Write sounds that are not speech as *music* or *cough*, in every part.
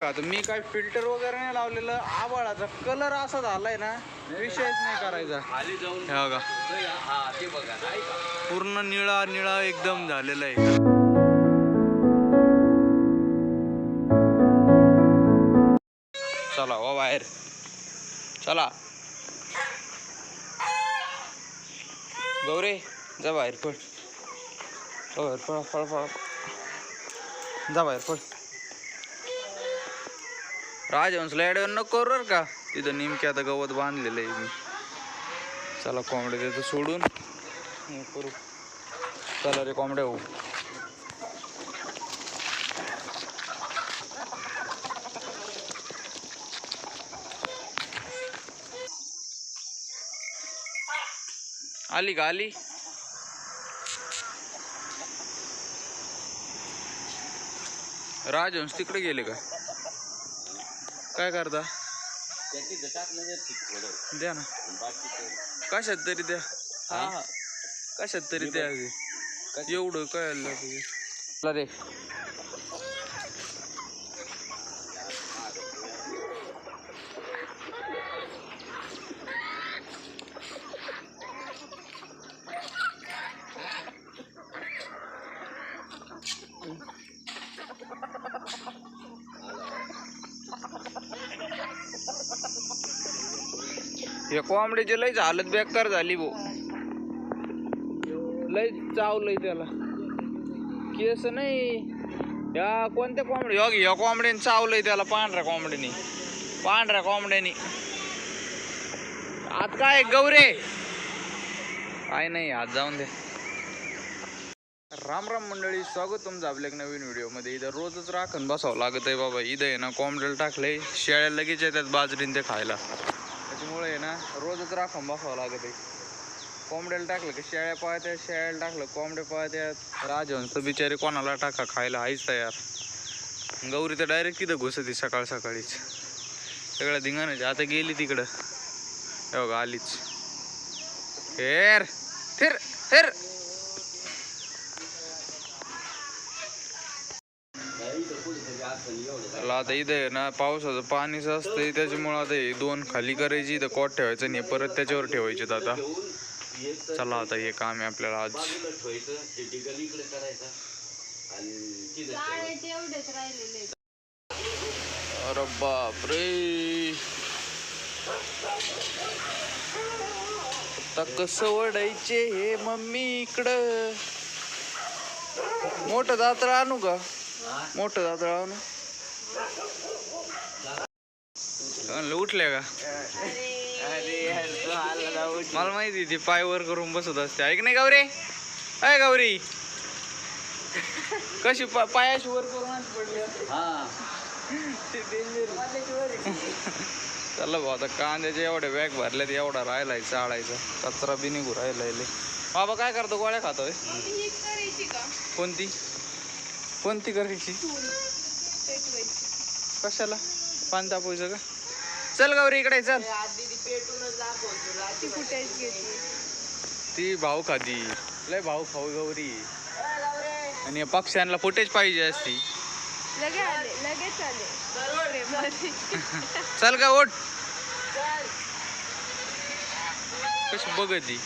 आता मी काय फिल्टर वगैरे नाही लावलेलं. आबाळाचा कलर असा झालाय ना विषयच नाही करायचा. खाली जाऊन हे बघा. हा ते बघा नाही का पूर्ण निळा निळा एकदम झालेला आहे. चला वा बाहेर. चला. गौरे जा बाहेर पळ. जा बाहेर पळ पळ पळ. जा बाहेर पळ. राजहंसला ॲडवण नको करू का. तिथं नेमके आता गवत बांधलेलं आहे मी. चला कोंबड्या देतो सोडून करू. चला रे कोंबड्या हो. आली का आली? राजहंस तिकडे गेले का? काय करता? द्या ना. कशात तरी द्या. हा? हा कशात तरी द्या एवढं तुझे. रे. हे कोंबड्याची लयच हालत बेकार झाली भो लय चावलंय त्याला. केस नाही. या कोणत्या कोंबडी हो या कोंबड्याने चावलंय त्याला पांढऱ्या कोंबड्यानी. पांढऱ्या कोंबड्यानी. आत काय गौरे? काय नाही आज जाऊन दे. राम राम मंडळी स्वागत तुमचं आपल्या एक नवीन व्हिडिओमध्ये. इथं रोजच राखण बसावं लागत आहे बाबा. इथं आहे ना कोंबड्याला टाकलंय. शेळ्या लगेच येतात बाजरीन ते खायला. त्याच्यामुळे आहे ना रोजच राखून बसावं लागत आहे. कोंबड्याला टाकलं की शेळ्या पळत्यात शेळ्याला टाकलं कोंबड्या पळत्यात. राजहंस बिचारे कोणाला टाका खायला आहेच तयार. गौरी तर डायरेक्ट तिथं घुसती सकाळ सकाळीच. सगळ्या धिंगाणाची आता गेली तिकडं. हे बघा आलीच. हेर फिर फिर नाही तर कुठेतरी असं एवढं त्याला आता इथं आहे ना पावसाचं पाणीच असतं त्याच्यामुळं आता हे दोन खाली करायची इथं कॉट ठेवायचं आणि परत त्याच्यावर ठेवायचे आता. चला आता हे काम आहे आपल्याला आज. अरे बापरे. आता कसं ओढायचे हे मम्मी इकडं? मोठं दात्र आणू का? मोठं दात्र आणू? उठल्या का? मला माहिती ती पाय वर करून बसत असते. ऐक नाही गौरी. अय गौरी. कशी पायाशी वर करून पडली. हा. चला भाऊ आता कांद्याचे एवढे बॅग भरलेत एवढा राहिलाय चाळायचा. कचरा बी निघू राहिलाय लय. बाबा काय करतो? गोळ्या खातोय? ही करायची का? कोणती? कोणती करायची? कशाला? पान तापवायचं का? चल गौरी इकडे चल. ती फुटायची ती भाऊ खादी लय भाऊ खाऊ गौरी. आणि पक्ष्यांना फुटेज पाहिजे असती. लगे आले लगेच आले चल का ओट कशी बघती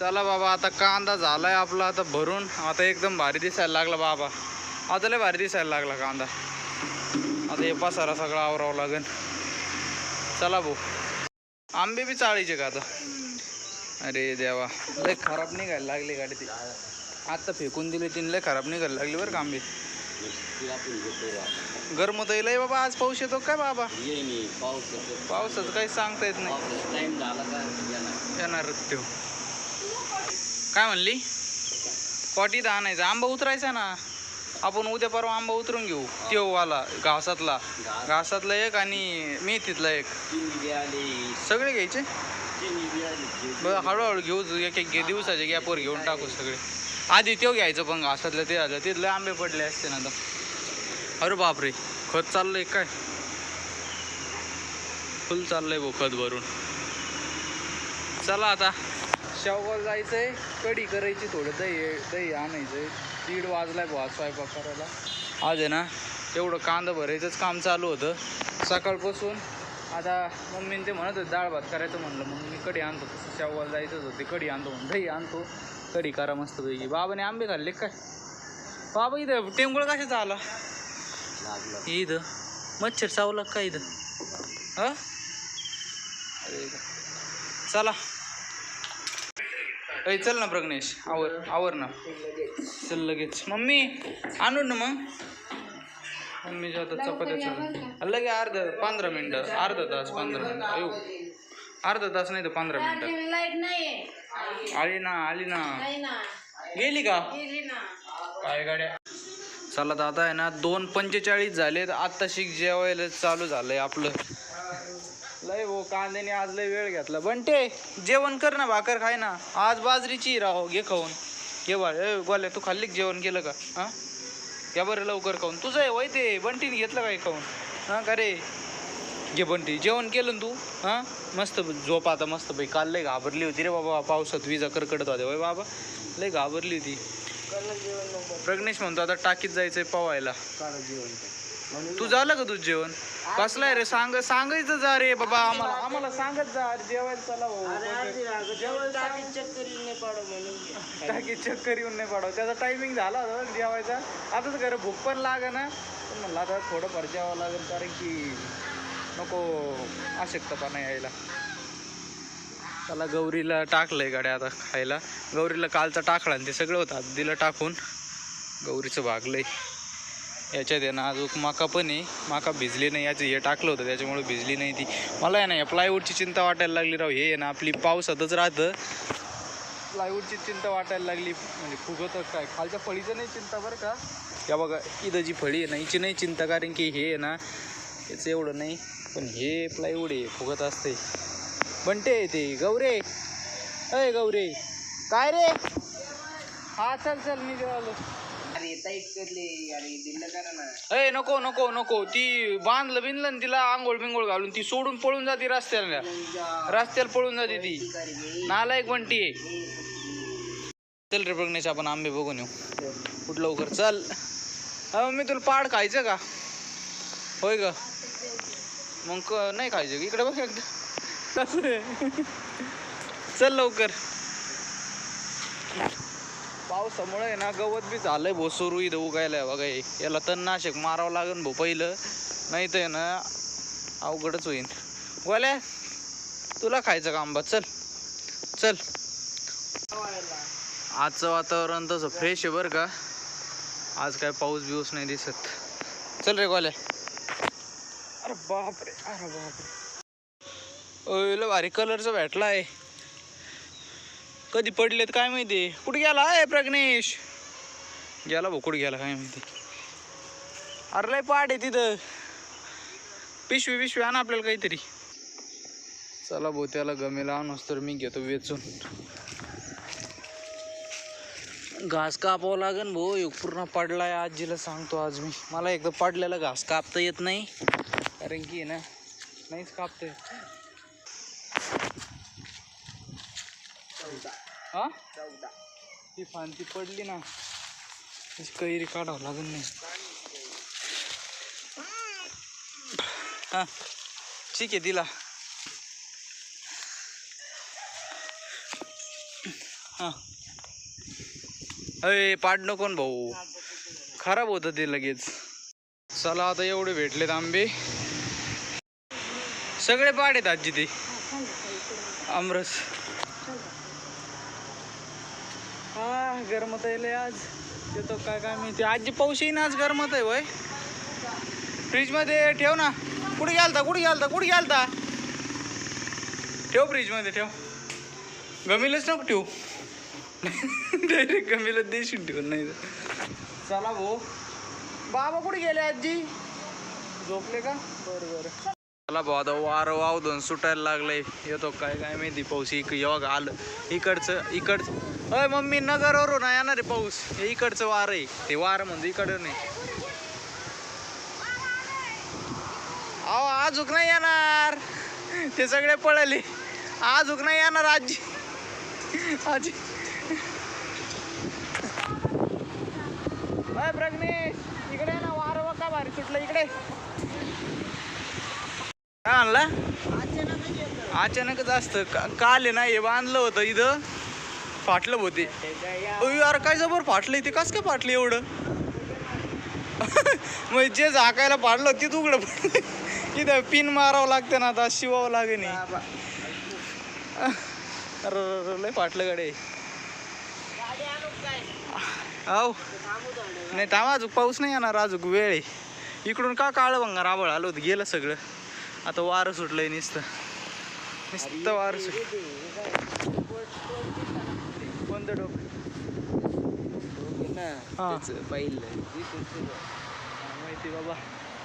चला बाबा आता कांदा झालाय आपला आता भरून. आता एकदम भारी दिसायला लागला बाबा. आता लय भारी दिसायला लागला कांदा. आता हे पसारा सगळा आवरावं लागेल. चला भाऊ. आंबे बी चाळीचे का आता? अरे देवा लय खराब निघायला लागली गाडी ती. आता फेकून दिली तिने लय खराब निघायला लागली बरं का आंबे. गरम तर लय बाबा आज पाऊस येतो काय बाबा? ये पावसाचं काही सांगता येत नाही. येणार त्यो. काय म्हणली? कॉटीत आणायचा. आंबा उतरायचा ना? आपण उद्या परवा आंबा उतरून घेऊ. त्यो वाला घासातला. घासातला एक आणि मेथीतला एक. सगळे घ्यायचे? बरं हळूहळू घेऊ एक एक दिवसाच्या गॅपवर घेऊन टाकू सगळे. आधी त्यो घ्यायचं पण घासातलं ते आलं. तिथले आंबे पडले असते ना आता. अरे बापरे खत चाललंय काय? फुल चाललंय भाऊ खत भरून. चला आता. शेवगाव जायचंय. कढी करायची थोडं दही दही आणायचंय. दीड वाजलाय भाऊ स्वयंपाक करायला. आज आहे ना एवढं कांदा भरायचंच काम चालू होतं. सकाळपासून आता मम्मीने ते म्हणत होते डाळ भात करायचं म्हणलं. मग मी कढी आणतो तसं शेवगाला जायचंच होते कढी आणतो म्हणून दही आणतो. कढी करा मस्तपैकी. बाबाने आंबे खाल्ले काय बाबा इथं टेंगुळ कशाचा आला? इथं. मच्छर चावला का इथं? हा? अरे चला. ऐ चल ना प्रग्नेश आवर आवर ना. चल लगेच. मम्मी आणू ना मग. मम्मीच्या आता चपात्या चल. लगे अर्धा पंधरा मिनटं अर्धा तास पंधरा मिनटं. येऊ अर्धा तास नाही तर पंधरा मिनटं. आली ना आली ना. गेली का? गेली ना. काय गाड्या. चला तर आता आहे ना दोन पंचेचाळीस झालेत. आता शिक जेवायला चालू झालंय आपलं. लय भाऊ कांद्याने आज लय वेळ घेतला. बंटे जेवण कर ना भाकर खाय ना. आज बाजरीची राहो घे खाऊन. घे बा ए गोल्या तू खाल्ली का जेवण केलं का? हा? घ्या बरं लवकर खाऊन. तुझं आहे वय ते बंटीने घेतलं काय खाऊन? हा का रे? घे बंटी जेवण केलं ना तू? हा? मस्त झोप आता मस्त बाई काल लय घाबरली होती रे बाबा पावसात विजा करकडत होत्या. वय बाबा लय घाबरली होती. प्रग्नेश म्हणतो आता टाकीत जायचंय पवायला. तू झालं का तुझं जेवण? कसलं आहे रे? सांग सांगायचं जा रे बाबा आम्हाला आम्हाला सांगत जा अरे जेवायला चला भाऊ. टाकीत चक्कर येऊन नाही पडावं त्याचा टायमिंग झाला होता जेवायचा. आता तर खरं भूक पण लागे ना पण म्हणलं आता थोडंफार जेवावं लागेल कारण की नको अशक्तपणा यायला. त्याला गौरीला टाकलंय गाड्या आता खायला. गौरीला कालचा टाकला आणि ते सगळं होतं. दिलं टाकून. गौरीचं भागलंय. याच्यात आहे ना अजून माका पण आहे. माका भिजली नाही याचं हे टाकलं होतं त्याच्यामुळे भिजली नाही ती. मला आहे ना या प्लायवूडची चिंता वाटायला लागली राव. हे आहे ना आपली पावसातच राहतं. प्लायवूडची चिंता वाटायला लागली. म्हणजे फुगत काय. खालच्या फळीचं नाही चिंता बरं का? या बघा इथं जी फळी आहे ना हिची नाही चिंता कारण की हे आहे ना याचं एवढं नाही. पण हे प्लायवूड आहे फुगत असते. बंटे ते. गौरे. अय गौरे. काय रे? हा चल चल मी आलो अय नको नको नको. ती बांधलं ना तिला आंघोळ बिंघोळ घालून ती सोडून पळून जाते रस्त्याला. रस्त्याला पळून जाते ती. नालायक बंटी आहे. चल रे प्रज्ञेश आपण आंबे बघून येऊ. कुठ लवकर चल. मी तुला पाड खायचं का? होय का मग क- नाही खायचं? इकडे बघ एकदा? चल लवकर. पावसामुळे आहे ना गवत बी झालंय भो सुरू इथं उगायला बघा हे. याला तणनाशक मारावं लागेल भाऊ पहिलं. नाही तर आहे ना अवघडच होईन. गोल्या तुला खायचं का आंबा? चल. चल. आजचं वातावरण तसं फ्रेश आहे बरं का. आज काय पाऊस बिऊस नाही दिसत. चल रे गोल्या. अरे बापरे अरे बापरे. ओला भारी कलरचा भेटला आहे कधी पडलेत काय माहिती? कुठे गेला? आहे प्रग्नेश गेला भाऊ कुठे गेला काय माहिती? अरे लय पाठ आहे तिथं. पिशवी पिशवी आण आपल्याला काहीतरी. चला भाऊ त्याला गमेला आणूस तर मी घेतो वेचून. घास कापावं लागेल भाऊ एक पूर्ण पडलाय आजीला सांगतो आज मी. मला एकदा पडलेला घास कापता येत नाही. कारण की ना नाहीच कापता येत. हा? ती फांती पडली ना कैरी काढावं लागेल नाही. हा ठीक आहे दिला. हा. पाड नको ना भाऊ? खराब होतं ते लगेच. चला आता एवढे भेटलेत आंबे. सगळे पाड आहेत आजी ते. आमरस हा गरमत आहे आज. येतो काय काय माहिती. आजी पाऊस येईन आज गरमत आहे वय. फ्रीजमध्ये ठेव ना. कुठे घ्यालता कुठे घ्यालता कुठे घ्यालता ठेव फ्रीजमध्ये ठेव. गमीलच नको ठेवू. डायरेक्ट गमीला देशील ठेवून नाही तर. चला भाऊ. बाबा कुठे गेले आजी? झोपले का? बरं बरं. चला भाऊ आता वारं वावधून सुटायला लागलंय. येतो काय काय माहिती. पाऊस इक येवा आलं. इकडचं इकडचं अय मम्मी नगरवरून येणार आहे पाऊस. हे इकडचं वारं आहे. ते वारं म्हणजे इकडं नाही. अहो आजूक नाही येणार. ते सगळे पळाले. आजूक नाही येणार आजी. आजी. अय प्रग्नेश इकडे ना वारं बघ का भारी सुटलं इकडे. काय आणला? अचानकच असतं. का- काल आहे ना हे बांधलं होतं इथं. फाटलं होते. यार काय जबर फाटलं ते कस काय फाटलं एवढं? *laughs* मग जे झाकायला फाडलं ते तुकडं पडलं. इथं पिन मारावं लागतं ना आता शिवावं लागे नाही लय फाटलं गाडी हो नाही थांबा अजून पाऊस नाही येणार अजून वेळ आहे. इकडून का काळं भंगार आबळ आलो होतं गेलं सगळं. आता वारं सुटलंय नुसतं. नुसतं वारं सुट कोणतं डोकं. माहिती बाबा.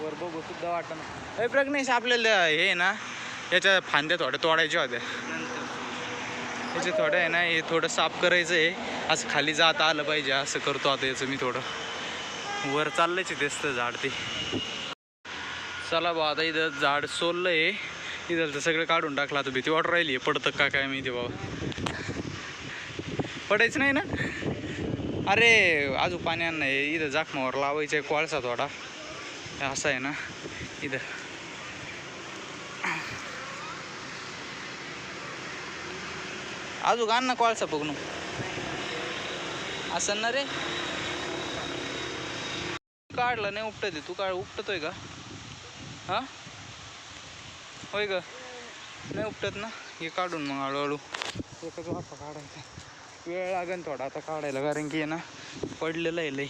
वर बघू सुद्धा वाटत ना प्रज्ञेश आपल्याला हे ना याच्या फांद्या थोड्या तोडायच्या होत्या. याचे थोडं आहे ना हे थोडं साफ करायचं आहे. असं खाली जात आलं पाहिजे असं करतो आता याचं मी थोडं. वर चाललंच आहे तेच तर झाड ते. चला बा आता इथं झाड सोललं आहे इथं सगळं काढून टाकलं आता भीती वाटू राहिली. आहे पडतं का काय माहिती बाबा. पडायचं नाही ना? अरे अजून पाणी आण नाही इथं जाखमावर लावायचं आहे कोळसा थोडा असं आहे ना इथं. आजू आण ना कोळसा बघणं. असं ना रे? काढलं नाही उपटत आहे. तू काढ उपटतोय का? हा? होय ग. नाही उपटत ना? हे काढून मग हळूहळू. एकच वाफा काढायचा. वेळ लागेल थोडा आता काढायला कारण की ना पडलेलं आहे लई.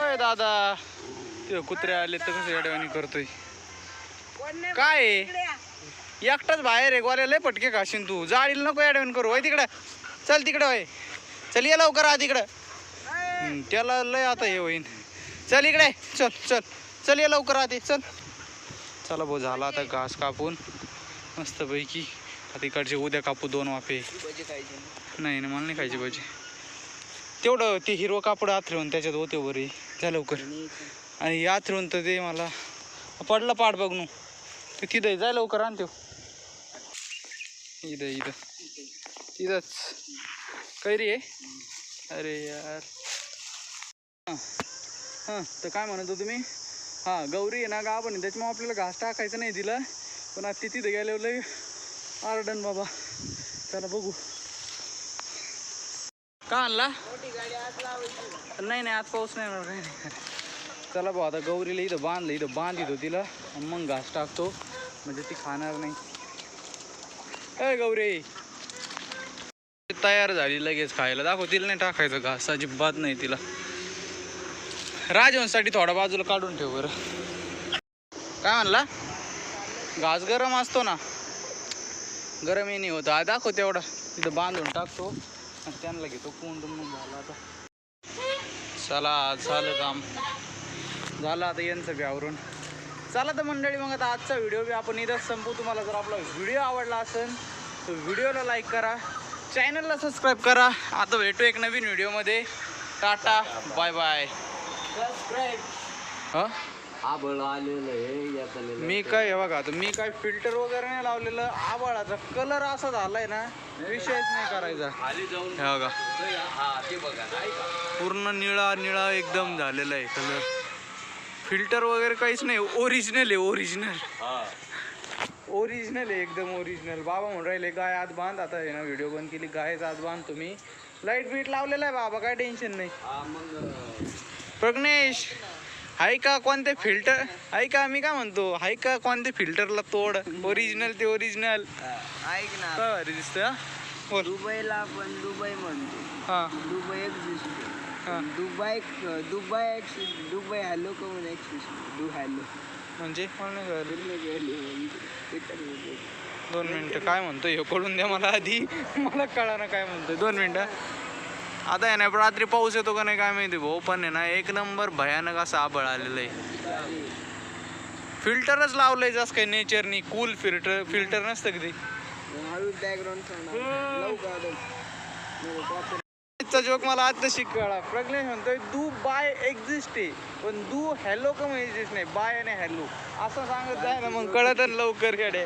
होय दादा? ते कुत्रे आले तर कसं येड्यावानी करतोय? काय? एकटाच बाहेर आहे गोऱ्या लय पटके खाशीन तू. जाळीला नको येड्यावानी करू. होय तिकडं. चल तिकडं होय. चल ये लवकर आ तिकडं. त्याला लय आता हे होईन. चल इकडे चल चल. चल ये लवकर आते चल. चला भाऊ झाला आता घास कापून. मस्तपैकी. आता इकडचे उद्या कापू दोन वाफे. नाही ना मला नाही खायची भाजी. तेवढं ते हिरवं कापड आथरवून त्याच्यात होते वर. हे. लवकर. आणि आथरवून तर ते मला पडला पाठ बघणू. ते तिथं जाय लवकर आण त्यो. इथं इथं. तिथंच. कैरी आहे? अरे यार. हां. हां तर काय म्हणत होतो तुम्ही? हां गौरी आहे ना गाभण आहे. त्याच्यामुळे आपल्याला घास टाकायचं नाही दिला. पण आता ती तिथं गेल्यावर लय आरडन बाबा. चला बघू. का आणला? नाही नाही आज पाऊस नाही येणार नाही चला भाऊ आता गौरीला इथं बांधलं इथं बांध येतो तिला. मग घास टाकतो. म्हणजे ती खाणार नाही. ए गौरी. तयार झाली लगेच खायला. दाखव तिला नाही टाकायचं घास. अजिबात नाही तिला. राजवंशसाठी थोडा बाजूला काढून ठेव बरं. काय म्हणला घास गरम असतो ना. गरम नाही होतं. आ दाखव तेवढा. तिथं बांधून टाकतो. आणि त्यांना घेतो कोंडून मग झालं आता. चला झालं काम. झालं आता यांचं बी आवरून. चला तर मंडळी मग आता आजचा व्हिडिओ बी आपण इथंच संपू तुम्हाला जर आपला व्हिडिओ आवडला असेल तर व्हिडिओला लाईक करा. चॅनलला सबस्क्राईब करा. आता भेटू एक नवीन व्हिडिओमध्ये. टाटा बाय बाय हां? आबळ आलेलं आहे मी काय हे बघा आता मी काय फिल्टर वगैरे नाही लावलेलं आवाळाचा कलर असा झालाय ना विषयच नाही करायचा. खाली जाऊन हे बघा. हा ते बघा नाही का? पूर्ण निळा निळा एकदम झालेला आहे कलर फिल्टर वगैरे काहीच नाही ओरिजिनल आहे ओरिजिनल हा. ओरिजिनल आहे एकदम ओरिजिनल बाबा म्हणून राहिले गाय आत बांध. आता आहे ना व्हिडिओ बंद केली गायच आत बांध तुम्ही. लाइट बीट लावलेला आहे बाबा काय टेन्शन नाही. हा मग प्रज्ञेश! हाय का कोणते फिल्टर? हाय का मी काय म्हणतो? हाय का कोणते फिल्टरला तोड? ओरिजिनल ते ओरिजिनल ऐक ना. काय भारी दिसतं? बोल. दुबईला आपण दुबई म्हणतो. हा. दुबई एक्झिस्ट हा. दुबई दुबई एक्सिस्ट दुबई हॅलो का म्हणून एक्सिस्ट दु हॅलो म्हणजे मला नाही कळलं. दोन मिनटं. काय म्हणतोय? हे पडून द्या मला आधी. *laughs* मला कळा ना काय म्हणतोय? दोन मिनटं. आता आहे ना रात्री पाऊस येतो का नाही काय माहिती भाऊ? पण आहे ना एक नंबर भयानक असं आबळ आलेलं आहे. फिल्टरच लावलंय जसं काही नेचरनी कूल फिल्टर फिल्टर नसतं कधी. आजचा जोक मला आता शिकवला प्रज्ञेश म्हणतोय दू बाय एक्झिस्ट आहे पण दू हॅलो का एक्झिस्ट नाही? बाय आणि हॅलो असं सांगत जाय ना मग कळत लवकरकडे